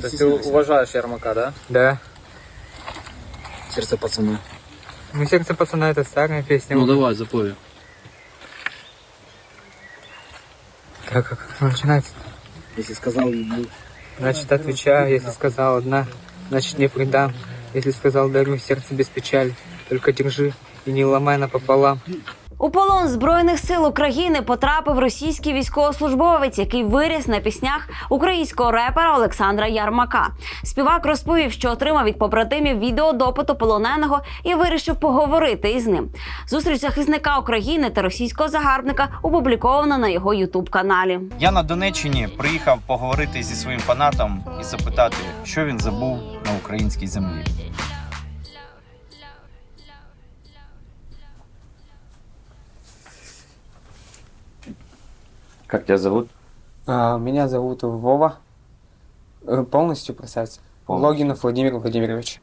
То есть ты уважаешь Ермака, да? Да. Сердце пацана. Ну, сердце пацана это старая песня. Ну давай, запой. Так, как начинается? Если сказал, ну, Значит, отвечаю, если сказал одна, значит, не предам. Если сказал, дарю сердце без печали, только держи и не ломай напополам. У полон збройних сил України потрапив російський військовослужбовець, який виріс на піснях українського репера Олександра Ярмака. Співак розповів, що отримав від побратимів відеодопиту полоненого і вирішив поговорити із ним. Зустріч захисника України та російського загарбника опублікована на його ютуб каналі. Я на Донеччині приїхав поговорити зі своїм фанатом і запитати, що він забув на українській землі. Как тебя зовут? А, меня зовут Вова. Э, Полностью. Полностью. Логинов Владимир Владимирович.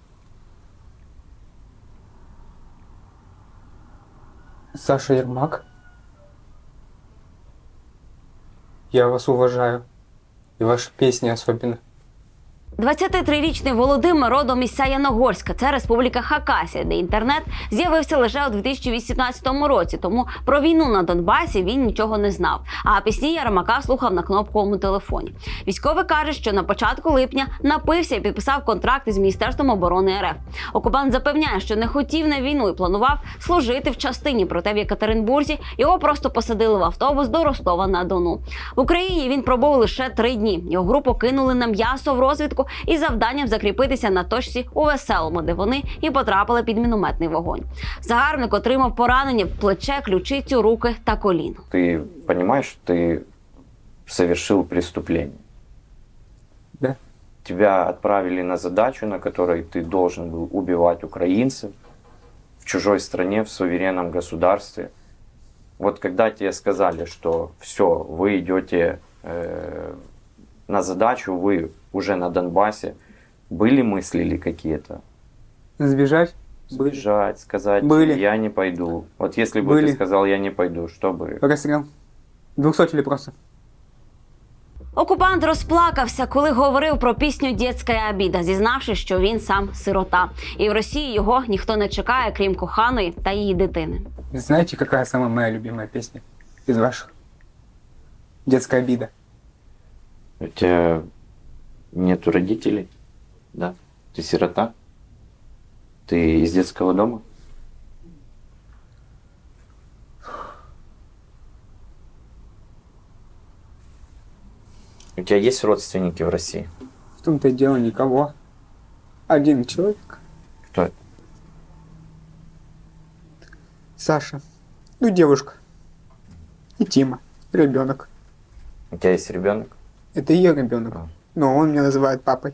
Саша Ермак. Я вас уважаю. И ваши песни особенно. 23-річний Володимир родом із Саяногорська, це республіка Хакасія, де інтернет з'явився лише у 2018 році. Тому про війну на Донбасі він нічого не знав. А пісні Ярмака слухав на кнопковому телефоні. Військовий каже, що на початку липня напився і підписав контракт із міністерством оборони РФ. Окупант запевняє, що не хотів на війну і планував служити в частині. Проте в Екатеринбурзі його просто посадили в автобус до Ростова на Дону. В Україні він пробув лише три дні. Його групу кинули на м'ясо в розвідку із завданням закріпитися на точці у веселому, де вони і потрапили під мінометний вогонь. Загарбник отримав поранення в плече, ключицю, руки та коліно. Ты понимаешь, что ты совершил преступление? Да. Тебя отправили на задачу, на которой ты должен был убивать украинцев в чужой стране, в суверенном государстве. Вот когда тебе сказали, что все, вы идете э, на задачу, вы уже на Донбассе, были мысли ли какие-то? Сбежать? Сбежать, сказать, Были. я не пойду. Вот если бы Были. ты сказал, я не пойду, что бы... Расстрел. Двухсотили просто. Окупант розплакався, коли говорив про пісню «Дєцька обіда, зізнавши, що він сам сирота, і в Росії його ніхто не чекає, крім коханої та її дитини. Знаете, какая самая моя любимая песня из ваших? Детская обида. У тебя нету родителей? Да. Ты сирота? Ты из детского дома? У тебя есть родственники в России? В том-то и дело никого. Один человек. Кто это? Саша. Ну, девушка. И Тима. Ребенок. У тебя есть ребенок? Это ее ребенок. А. Но он меня называет папой.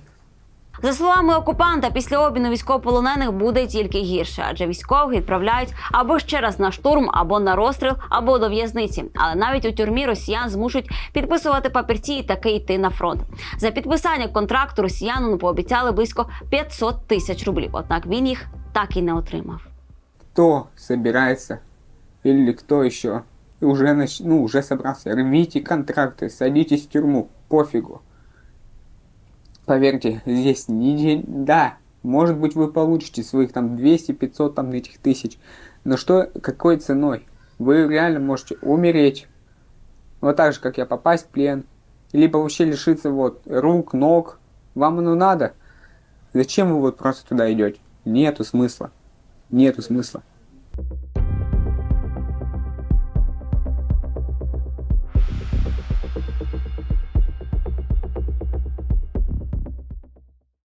За словами окупанта, після обміну військовополонених буде тільки гірше, адже військових відправляють або ще раз на штурм, або на розстріл, або до в'язниці. Але навіть у тюрмі росіян змушують підписувати папірці і таки йти на фронт. За підписання контракту росіянину пообіцяли близько 500 тисяч рублів. Однак він їх так і не отримав. Кто собирается или кто еще уже, нач... ну, уже собрался, рвите контракты, садитесь в тюрьму, Пофигу. Поверьте, здесь не день... Да, может быть вы получите своих там 200-500 там этих тысяч, но что, какой ценой? Вы реально можете умереть, вот так же, как я, попасть в плен, либо вообще лишиться вот рук, ног. Вам оно надо? Зачем вы вот просто туда идете? Нету смысла. Нету смысла.